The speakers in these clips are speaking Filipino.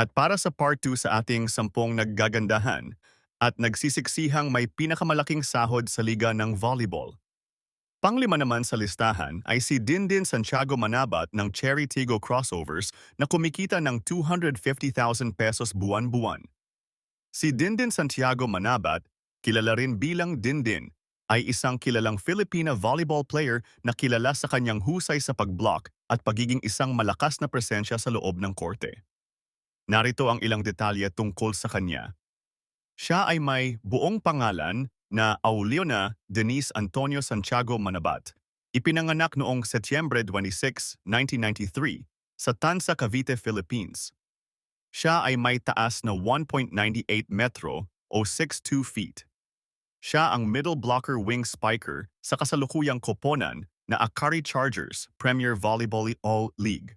At para sa part 2 sa ating sampung naggagandahan at nagsisiksihang may pinakamalaking sahod sa liga ng volleyball. Panglima naman sa listahan ay si Dindin Santiago Manabat ng Cherry Tigo Crossovers na kumikita ng 250,000 pesos buwan-buwan. Si Dindin Santiago Manabat, kilala rin bilang Dindin, ay isang kilalang Filipina volleyball player na kilala sa kanyang husay sa pag-block at pagiging isang malakas na presensya sa loob ng korte. Narito ang ilang detalye tungkol sa kanya. Siya ay may buong pangalan na Auliona Denise Antonio Santiago Manabat. Ipinanganak noong Setyembre 26, 1993 sa Tansa, Cavite, Philippines. Siya ay may taas na 1.98 metro o 6'2 feet. Siya ang middle blocker wing spiker sa kasalukuyang koponan na Akari Chargers Premier Volleyball All League.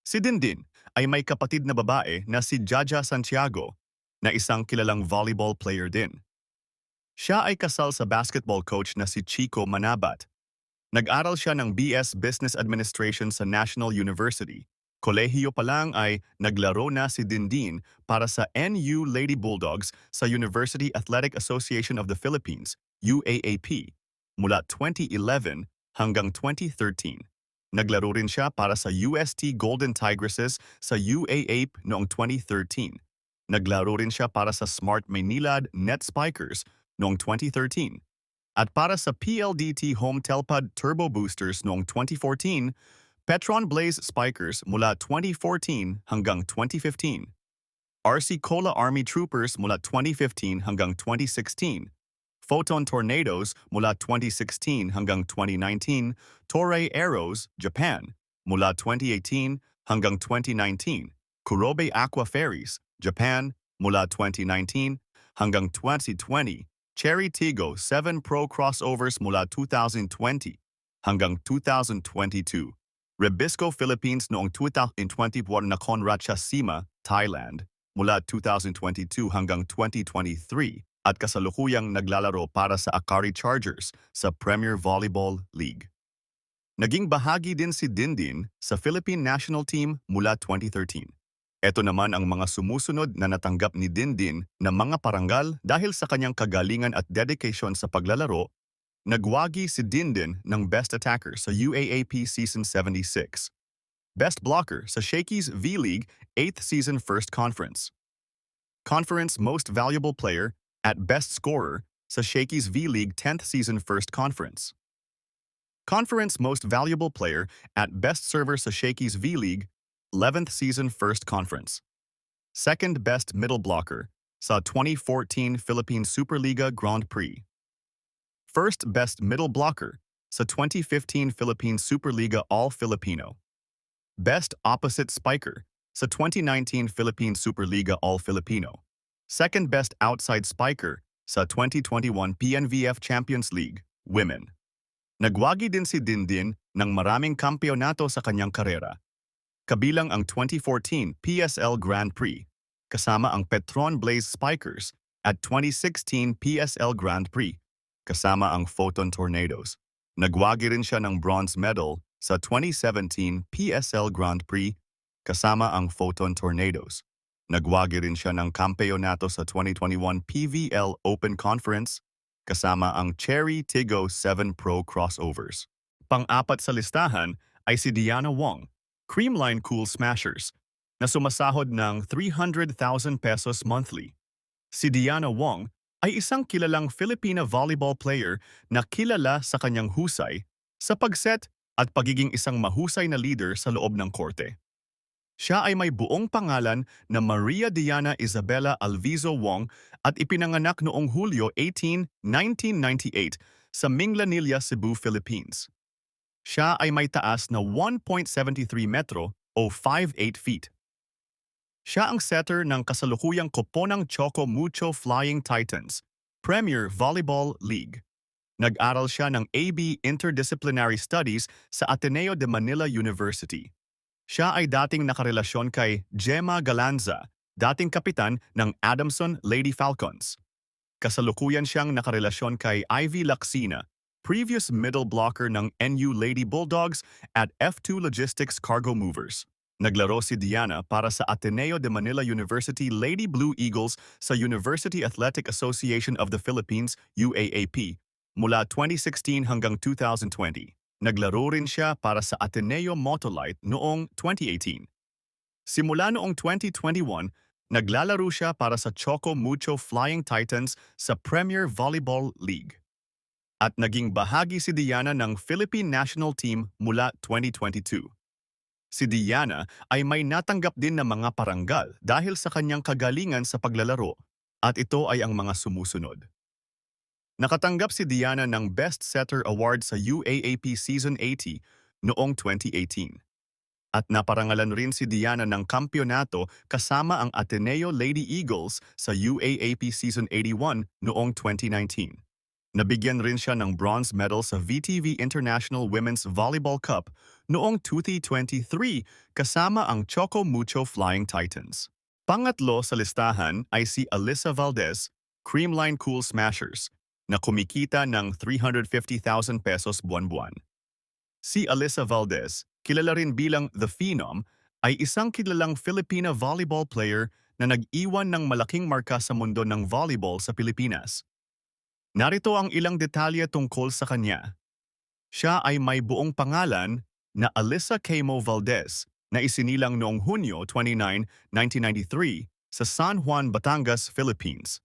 Si Dindin ay may kapatid na babae na si Jaja Santiago na isang kilalang volleyball player din. Siya ay kasal sa basketball coach na si Chico Manabat. Nag-aral siya ng BS Business Administration sa National University. Kolehiyo pa lang ay naglaro na si Dindin para sa NU Lady Bulldogs sa University Athletic Association of the Philippines, UAAP, mula 2011 hanggang 2013. Naglaro rin siya para sa UST Golden Tigresses sa UAAP noong 2013. Naglaro rin siya para sa Smart Maynilad Net Spikers noong 2013 at para sa PLDT Home Telpad Turbo Boosters noong 2014, Petron Blaze Spikers mula 2014 hanggang 2015, RC Cola Army Troopers mula 2015 hanggang 2016, Photon Tornadoes mula 2016 hanggang 2019, Toray Arrows, Japan, mula 2018 hanggang 2019, Kurobe Aqua Ferries, Japan, mula 2019 hanggang 2020, Cherry Tigo 7 Pro crossovers mula 2020 hanggang 2022. Rebisco Philippines noong 2021 na Conracha Sima, Thailand, mula 2022 hanggang 2023 at kasalukuyang naglalaro para sa Akari Chargers sa Premier Volleyball League. Naging bahagi din si Dindin sa Philippine National Team mula 2013. Ito naman ang mga sumusunod na natanggap ni Dindin na mga parangal dahil sa kanyang kagalingan at dedication sa paglalaro, nagwagi si Dindin ng Best Attacker sa UAAP Season 76. Best Blocker sa Shakey's V-League 8th Season First Conference. Conference Most Valuable Player at Best Scorer sa Shakey's V-League 10th Season First Conference. Conference Most Valuable Player at Best Server sa Shakey's V-League 11th season first conference. Second best middle blocker sa 2014 Philippine Superliga Grand Prix. First best middle blocker sa 2015 Philippine Superliga All Filipino. Best opposite spiker sa 2019 Philippine Superliga All Filipino. Second best outside spiker sa 2021 PNVF Champions League Women. Nagwagi din si Dindin ng maraming kampyonato sa kanyang karera kabilang ang 2014 PSL Grand Prix, kasama ang Petron Blaze Spikers at 2016 PSL Grand Prix, kasama ang Photon Tornadoes. Nagwagi rin siya ng bronze medal sa 2017 PSL Grand Prix, kasama ang Photon Tornadoes. Nagwagi rin siya ng kampeonato sa 2021 PVL Open Conference, kasama ang Cherry Tigo 7 Pro Crossovers. Pang-apat sa listahan ay si Diana Wong, Creamline Cool Smashers na sumasahod ng 300,000 pesos monthly. Si Diana Wong ay isang kilalang Filipina volleyball player na kilala sa kanyang husay sa pagset at pagiging isang mahusay na leader sa loob ng korte. Siya ay may buong pangalan na Maria Diana Isabella Alvizo Wong at ipinanganak noong Hulyo 18, 1998 sa Minglanilla, Cebu, Philippines. Siya ay may taas na 1.73 metro o 5'8 feet. Siya ang setter ng kasalukuyang koponang Choco Mucho Flying Titans, Premier Volleyball League. Nag-aral siya ng AB Interdisciplinary Studies sa Ateneo de Manila University. Siya ay dating nakarelasyon kay Gemma Galanza, dating kapitan ng Adamson Lady Falcons. Kasalukuyan siyang nakarelasyon kay Ivy Laxina, previous middle blocker ng NU Lady Bulldogs at F2 Logistics Cargo Movers. Naglaro si Diana para sa Ateneo de Manila University Lady Blue Eagles sa University Athletic Association of the Philippines, UAAP, mula 2016 hanggang 2020. Naglaro rin siya para sa Ateneo Motolite noong 2018. Simula noong 2021, naglalaro siya para sa Choco Mucho Flying Titans sa Premier Volleyball League. At naging bahagi si Diana ng Philippine National Team mula 2022. Si Diana ay may natanggap din ng mga parangal dahil sa kanyang kagalingan sa paglalaro at ito ay ang mga sumusunod. Nakatanggap si Diana ng Best Setter Award sa UAAP Season 80 noong 2018. At naparangalan rin si Diana ng kampyonato kasama ang Ateneo Lady Eagles sa UAAP Season 81 noong 2019. Nabigyan rin siya ng bronze medal sa VTV International Women's Volleyball Cup noong 2023 kasama ang Choco Mucho Flying Titans. Pangatlo sa listahan ay si Alyssa Valdez, Creamline Cool Smashers, na kumikita ng 350,000 pesos buwan-buwan. Si Alyssa Valdez, kilala rin bilang The Phenom, ay isang kilalang Filipina volleyball player na nag-iwan ng malaking marka sa mundo ng volleyball sa Pilipinas. Narito ang ilang detalye tungkol sa kanya. Siya ay may buong pangalan na Alyssa Camo Valdez na isinilang noong Hunyo 29, 1993 sa San Juan, Batangas, Philippines.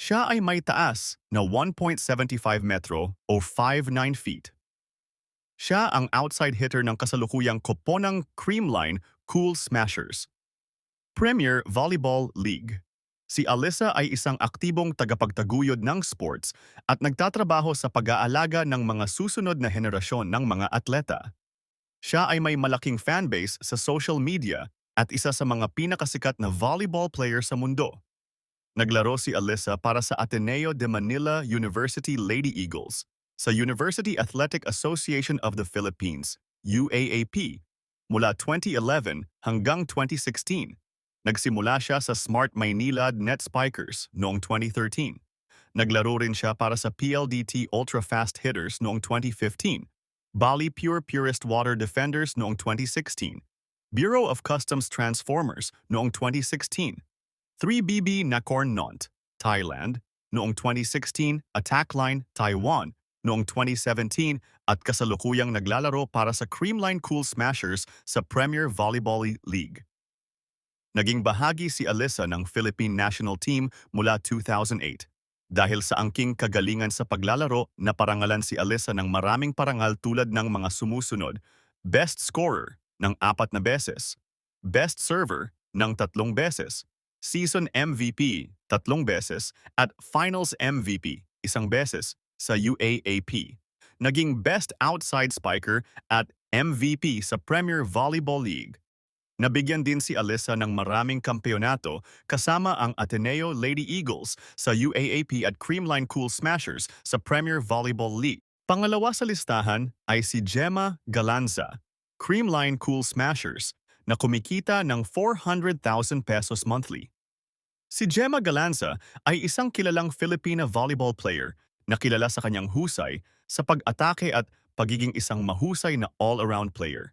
Siya ay may taas na 1.75 metro o 5'9 feet. Siya ang outside hitter ng kasalukuyang koponang Creamline Cool Smashers. Premier Volleyball League. Si Alyssa ay isang aktibong tagapagtaguyod ng sports at nagtatrabaho sa pag-aalaga ng mga susunod na henerasyon ng mga atleta. Siya ay may malaking fanbase sa social media at isa sa mga pinakasikat na volleyball player sa mundo. Naglaro si Alyssa para sa Ateneo de Manila University Lady Eagles sa University Athletic Association of the Philippines, UAAP, mula 2011 hanggang 2016. Nagsimula siya sa Smart Maynilad Net Spikers noong 2013. Naglaro rin siya para sa PLDT Ultra Fast Hitters noong 2015, Bali Pure Purest Water Defenders noong 2016, Bureau of Customs Transformers noong 2016, 3BB Nakorn Nont, Thailand, noong 2016, Attack Line, Taiwan, noong 2017 at kasalukuyang naglalaro para sa Creamline Cool Smashers sa Premier Volleyball League. Naging bahagi si Alyssa ng Philippine National Team mula 2008. Dahil sa angking kagalingan sa paglalaro, naparangalan si Alyssa ng maraming parangal tulad ng mga sumusunod, Best Scorer ng apat na beses, Best Server ng tatlong beses, Season MVP tatlong beses at Finals MVP isang beses sa UAAP. Naging Best Outside Spiker at MVP sa Premier Volleyball League. Nabigyan din si Alyssa ng maraming kampyonato kasama ang Ateneo Lady Eagles sa UAAP at Creamline Cool Smashers sa Premier Volleyball League. Pangalawa sa listahan ay si Gemma Galanza, Creamline Cool Smashers, na kumikita ng 400,000 pesos monthly. Si Gemma Galanza ay isang kilalang Filipina volleyball player na kilala sa kanyang husay sa pag-atake at pagiging isang mahusay na all-around player.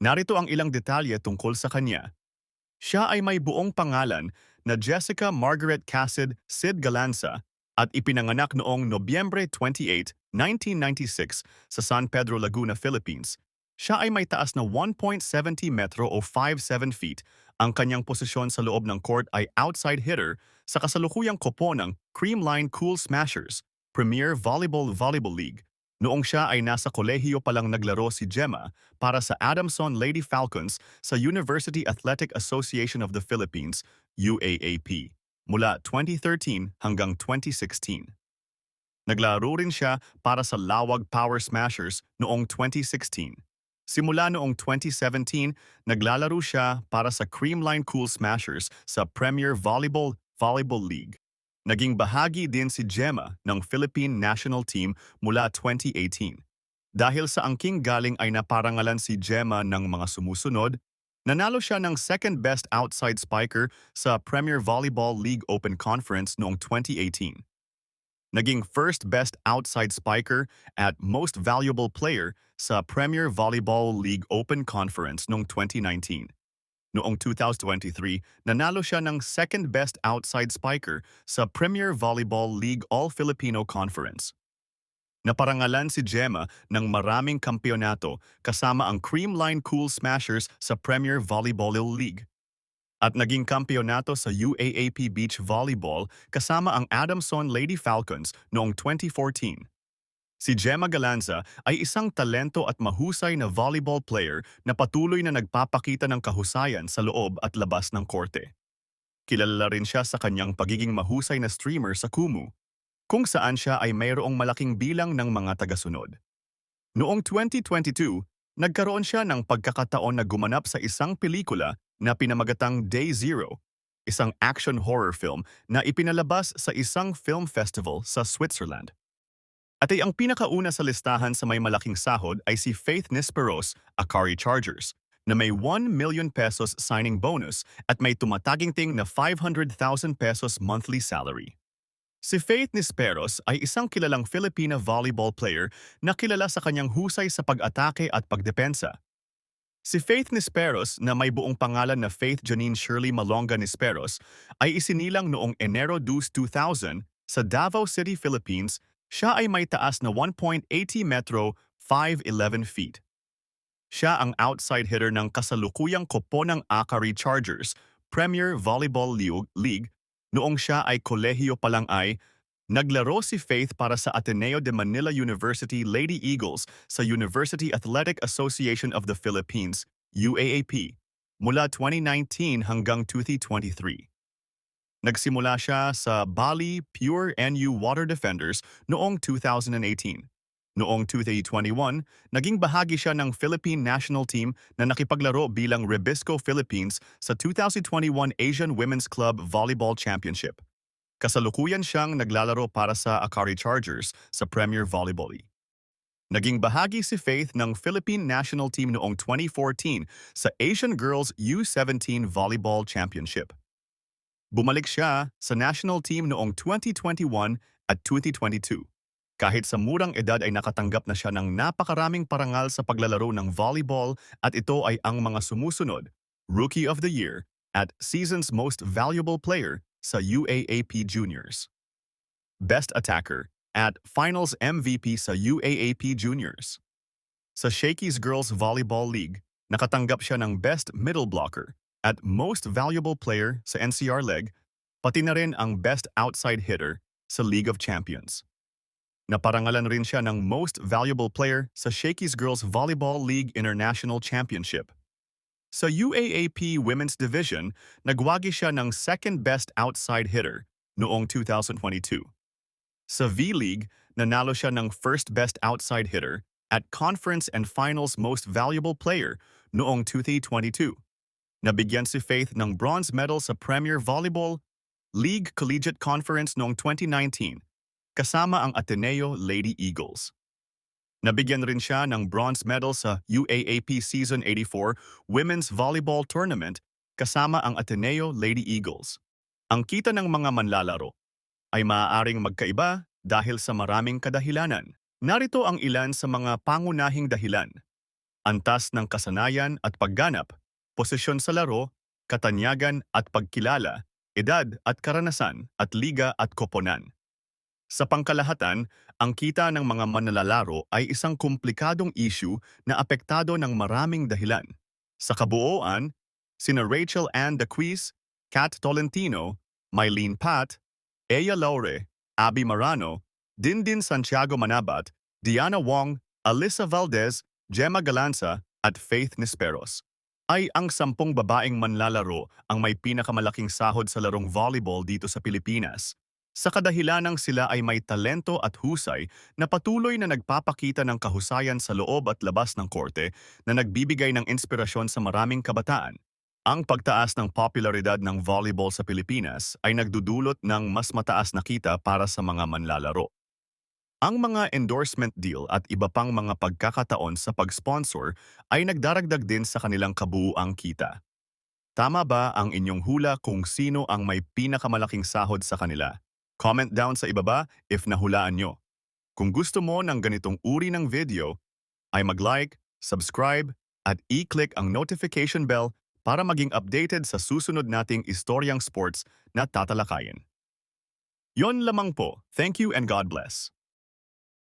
Narito ang ilang detalye tungkol sa kanya. Siya ay may buong pangalan na Jessica Margaret Cassid Sid Galanza at ipinanganak noong Nobyembre 28, 1996 sa San Pedro, Laguna, Philippines. Siya ay may taas na 1.70 metro o 5'7 feet ang kanyang posisyon sa loob ng court ay outside hitter sa kasalukuyang kopo ng Creamline Cool Smashers, Premier Volleyball Volleyball League. Noong siya ay nasa kolehiyo pa lang naglaro si Gemma para sa Adamson Lady Falcons sa University Athletic Association of the Philippines, UAAP, mula 2013 hanggang 2016. Naglaro rin siya para sa Lawag Power Smashers noong 2016. Simula noong 2017, naglalaro siya para sa Creamline Cool Smashers sa Premier Volleyball Volleyball League. Naging bahagi din si Gemma ng Philippine National Team mula 2018. Dahil sa angking galing ay naparangalan si Gemma ng mga sumusunod, nanalo siya ng second best outside spiker sa Premier Volleyball League Open Conference noong 2018. Naging first best outside spiker at most valuable player sa Premier Volleyball League Open Conference noong 2019. Noong 2023, nanalo siya ng second best outside spiker sa Premier Volleyball League All-Filipino Conference. Naparangalan si Gemma ng maraming kampyonato kasama ang Creamline Cool Smashers sa Premier Volleyball League. At naging kampyonato sa UAAP Beach Volleyball kasama ang Adamson Lady Falcons noong 2014. Si Gemma Galanza ay isang talento at mahusay na volleyball player na patuloy na nagpapakita ng kahusayan sa loob at labas ng korte. Kilala rin siya sa kanyang pagiging mahusay na streamer sa Kumu, kung saan siya ay mayroong malaking bilang ng mga tagasunod. Noong 2022, nagkaroon siya ng pagkakataon na gumanap sa isang pelikula na pinamagatang Day Zero, isang action horror film na ipinalabas sa isang film festival sa Switzerland. At ay ang pinakauna sa listahan sa may malaking sahod ay si Faith Nisperos, Akari Chargers, na may 1 million pesos signing bonus at may tumataginting na 500,000 pesos monthly salary. Si Faith Nisperos ay isang kilalang Filipina volleyball player na kilala sa kanyang husay sa pag-atake at pagdepensa. Si Faith Nisperos na may buong pangalan na Faith Janine Shirley Malonga Nisperos ay isinilang noong Enero 2, 2000 sa Davao City, Philippines. Siya ay may taas na 1.80 metro, 5'11 feet. Siya ang outside hitter ng kasalukuyang kopo ng Akari Chargers, Premier Volleyball League Noong siya ay kolehiyo pa lang ay, naglaro si Faith para sa Ateneo de Manila University Lady Eagles sa University Athletic Association of the Philippines, UAAP, mula 2019 hanggang 2023. Nagsimula siya sa Bali Pure NU Water Defenders noong 2018. Noong 2021, naging bahagi siya ng Philippine National Team na nakipaglaro bilang Rebisco Philippines sa 2021 Asian Women's Club Volleyball Championship. Kasalukuyan siyang naglalaro para sa Akari Chargers sa Premier Volleyball League. Naging bahagi si Faith ng Philippine National Team noong 2014 sa Asian Girls U17 Volleyball Championship. Bumalik siya sa national team noong 2021 at 2022. Kahit sa murang edad ay nakatanggap na siya ng napakaraming parangal sa paglalaro ng volleyball at ito ay ang mga sumusunod, Rookie of the Year at Season's Most Valuable Player sa UAAP Juniors. Best Attacker at Finals MVP sa UAAP Juniors. Sa Shakey's Girls Volleyball League, nakatanggap siya ng Best Middle Blocker at Most Valuable Player sa NCR Leg, pati na rin ang Best Outside Hitter sa League of Champions. Naparangalan rin siya ng Most Valuable Player sa Shakey's Girls Volleyball League International Championship. Sa UAAP Women's Division, nagwagi siya ng Second Best Outside Hitter noong 2022. Sa V-League, nanalo siya ng First Best Outside Hitter at Conference and Finals Most Valuable Player noong 2022. Nabigyan si Faith ng bronze medal sa Premier Volleyball League Collegiate Conference noong 2019 kasama ang Ateneo Lady Eagles. Nabigyan rin siya ng bronze medal sa UAAP Season 84 Women's Volleyball Tournament kasama ang Ateneo Lady Eagles. Ang kita ng mga manlalaro ay maaaring magkaiba dahil sa maraming kadahilanan. Narito ang ilan sa mga pangunahing dahilan. Antas ng kasanayan at pagganap, posisyon sa laro, katanyagan at pagkilala, edad at karanasan at liga at koponan. Sa pangkalahatan, ang kita ng mga manlalaro ay isang komplikadong issue na apektado ng maraming dahilan. Sa kabuuan, sina Rachel Ann Daquiz, Kat Tolentino, Mylene Pat, Ea Laure, Abby Marano, Dindin Santiago Manabat, Diana Wong, Alyssa Valdez, Gemma Galanza at Faith Nisperos ay ang sampung babaeng manlalaro ang may pinakamalaking sahod sa larong volleyball dito sa Pilipinas sa kadahilanang sila ay may talento at husay na patuloy na nagpapakita ng kahusayan sa loob at labas ng korte na nagbibigay ng inspirasyon sa maraming kabataan. Ang pagtaas ng popularidad ng volleyball sa Pilipinas ay nagdudulot ng mas mataas na kita para sa mga manlalaro. Ang mga endorsement deal at iba pang mga pagkakataon sa pag-sponsor ay nagdaragdag din sa kanilang kabuuang kita. Tama ba ang inyong hula kung sino ang may pinakamalaking sahod sa kanila? Comment down sa ibaba if nahulaan nyo. Kung gusto mo ng ganitong uri ng video, ay mag-like, subscribe, at i-click ang notification bell para maging updated sa susunod nating istoryang sports na tatalakayin. Yon lamang po. Thank you and God bless.